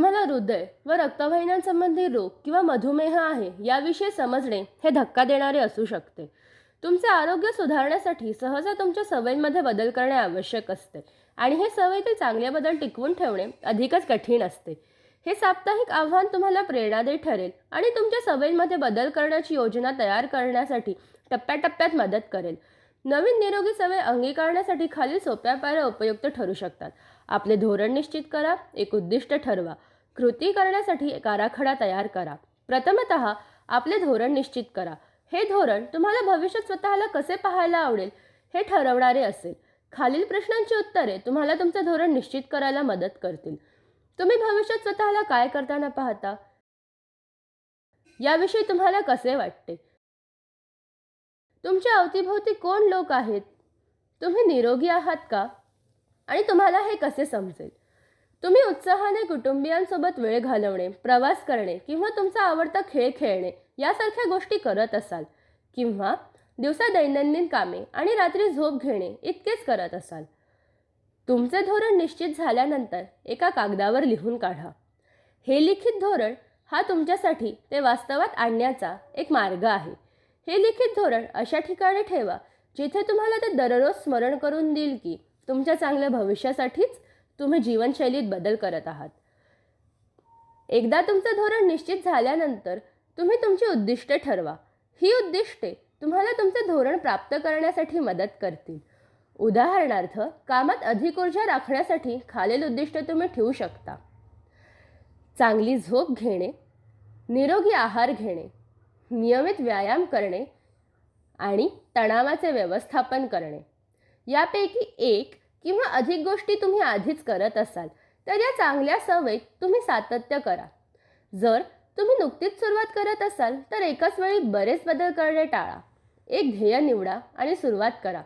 तुम्हाला हृदय व रक्तवाहिन्यांसंबंधी रोग किंवा मधुमेह आहे याविषयी समजणे हे धक्का देणारे असू शकते. तुमचे आरोग्य सुधारण्यासाठी सहसा तुमच्या सवयींमध्ये बदल करणे आवश्यक असते आणि हे सवयीतील चांगले बदल टिकवून ठेवणे अधिकच कठीण असते. हे साप्ताहिक आव्हान तुम्हाला प्रेरणादायी ठरेल आणि तुमच्या सवयींमध्ये बदल करण्याची योजना तयार करण्यासाठी टप्प्याटप्प्यात मदत करेल. नवीन निरोगी सवय अंगीकारण्यासाठी खालील सोप्या पायऱ्या उपयुक्त ठरू शकतात. आपले धोरण निश्चित करा एक उद्दिष्ट ठरवा. कृती करण्यासाठी एक आराखडा तयार करा. प्रथमत आपले धोरण निश्चित करा. हे धोरण तुम्हाला भविष्यात स्वतःला कसे पाहायला आवडेल हे ठरवणारे असेल. खालील प्रश्नांची उत्तरे तुम्हाला तुमचे धोरण निश्चित करायला मदत करतील. तुम्ही भविष्यात स्वतःला काय करताना पाहता? याविषयी तुम्हाला कसे वाटते? तुमच्या अवतीभोवती कोण लोक आहेत? तुम्ही निरोगी आहात का? आणि तुम्हाला हे कसे समजेल? तुम्ही उत्साहाने कुटुंबियांसोबत वेळ घालवणे प्रवास करणे किंवा तुमचा आवडता खेळ खेळणे यासारख्या गोष्टी करत असाल किंवा दिवसा दैनंदिन कामे आणि रात्री झोप घेणे इतकेच करत असाल. तुमचे धोरण निश्चित झाल्यानंतर एका कागदावर लिहून काढा. हे लिखित धोरण हा तुमच्यासाठी ते वास्तवात आणण्याचा एक मार्ग आहे. हे लिखित धोरण अशा ठिकाणी ठेवा जिथे तुम्हाला ते दररोज स्मरण करून देईल की तुमच्या चांगल्या भविष्यासाठीच तुम्ही जीवनशैलीत बदल करत आहात. एकदा तुमचं धोरण निश्चित झाल्यानंतर तुम्ही तुमची उद्दिष्टे ठरवा. ही उद्दिष्टे तुम्हाला तुमचं धोरण प्राप्त करण्यासाठी मदत करतील. उदाहरणार्थ कामात अधिक ऊर्जा राखण्यासाठी खालील उद्दिष्टे तुम्ही ठेवू शकता. चांगली झोप घेणे निरोगी आहार घेणे नियमित व्यायाम करणे आणि तणावाचे व्यवस्थापन करणे. यापैकी एक किंवा अधिक गोष्टी तुम्ही आधीच करत असाल तर या चांगल्या सवयीत तुम्ही सातत्य करा. जर तुम्ही नुकतीच सुरुवात करत असाल तर एकाच वेळी बरेच बदल करणे टाळा. एक ध्येय निवडा आणि सुरुवात करा.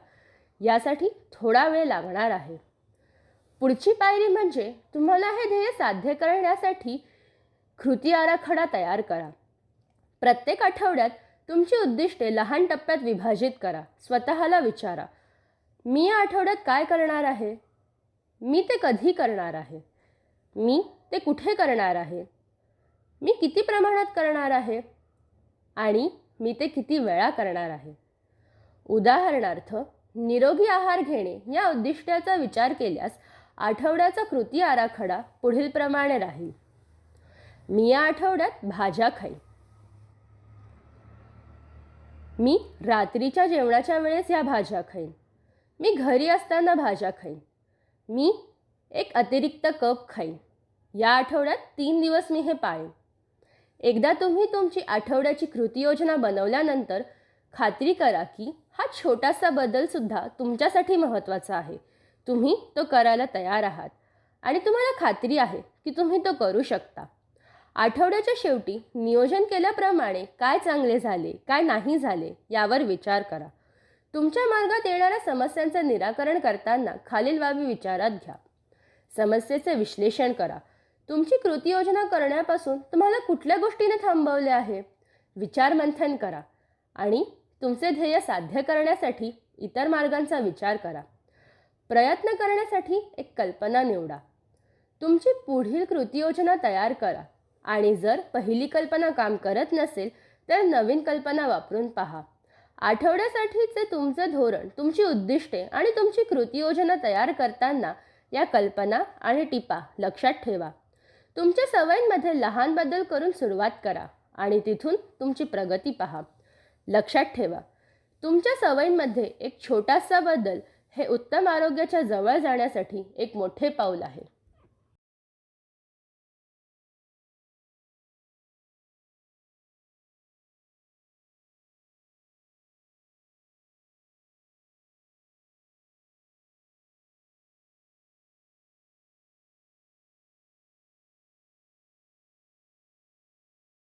यासाठी थोडा वेळ लागणार आहे. पुढची पायरी म्हणजे तुम्हाला हे ध्येय साध्य करण्यासाठी कृती आराखडा तयार करा. प्रत्येक आठवड्यात तुमची उद्दिष्टे लहान टप्प्यात विभाजित करा. स्वतःला विचारा. मी या आठवड्यात काय करणार आहे? मी ते कधी करणार आहे? मी ते कुठे करणार आहे? मी किती प्रमाणात करणार आहे? आणि मी ते किती वेळा करणार आहे? उदाहरणार्थ निरोगी आहार घेणे या उद्दिष्टाचा विचार केल्यास आठवड्याचा कृती आराखडा पुढीलप्रमाणे राहील. मी या आठवड्यात भाज्या खाईन. मी रात्रीच्या जेवणाच्या वेळेस या भाज्या खाईन. मी घरी असताना भाज्या खाईन. मी एक अतिरिक्त कप खाईन. या आठवड्यात तीन दिवस मी हे पाळेन. एकदा तुम्ही तुमची आठवड्याची कृती योजना बनवल्यानंतर खात्री करा की हा छोटासा बदलसुद्धा तुमच्यासाठी महत्त्वाचा आहे. तुम्ही तो करायला तयार आहात आणि तुम्हाला खात्री आहे की तुम्ही तो करू शकता. आठवड्याच्या शेवटी नियोजन केल्याप्रमाणे काय चांगले झाले काय नाही झाले यावर विचार करा. तुमच्या मार्गात येणाऱ्या समस्यांचं निराकरण करताना खालील बाबी विचारात घ्या. समस्येचे विश्लेषण करा. तुमची कृती योजना करण्यापासून तुम्हाला कुठल्या गोष्टीने थांबवले आहे? विचारमंथन करा. आणि तुमचे ध्येय साध्य करण्यासाठी इतर मार्गांचा विचार करा. प्रयत्न करण्यासाठी एक कल्पना निवडा. तुमची पुढील कृती योजना तयार करा. आणि जर पहिली कल्पना काम करत नसेल तर नवीन कल्पना वापरून पहा. आठवड्यासाठीचे तुमचे धोरण तुमची उद्दिष्टे आणि तुमची कृती योजना तयार करताना या कल्पना आणि टिपा लक्षात ठेवा. तुमच्या सवयींमध्ये लहान बदल करून सुरुवात करा आणि तिथून तुमची प्रगती पहा. लक्षात ठेवा तुमच्या सवयींमध्ये एक छोटासा बदल हे उत्तम आरोग्याच्या जवळ जाण्यासाठी एक मोठे पाऊल आहे.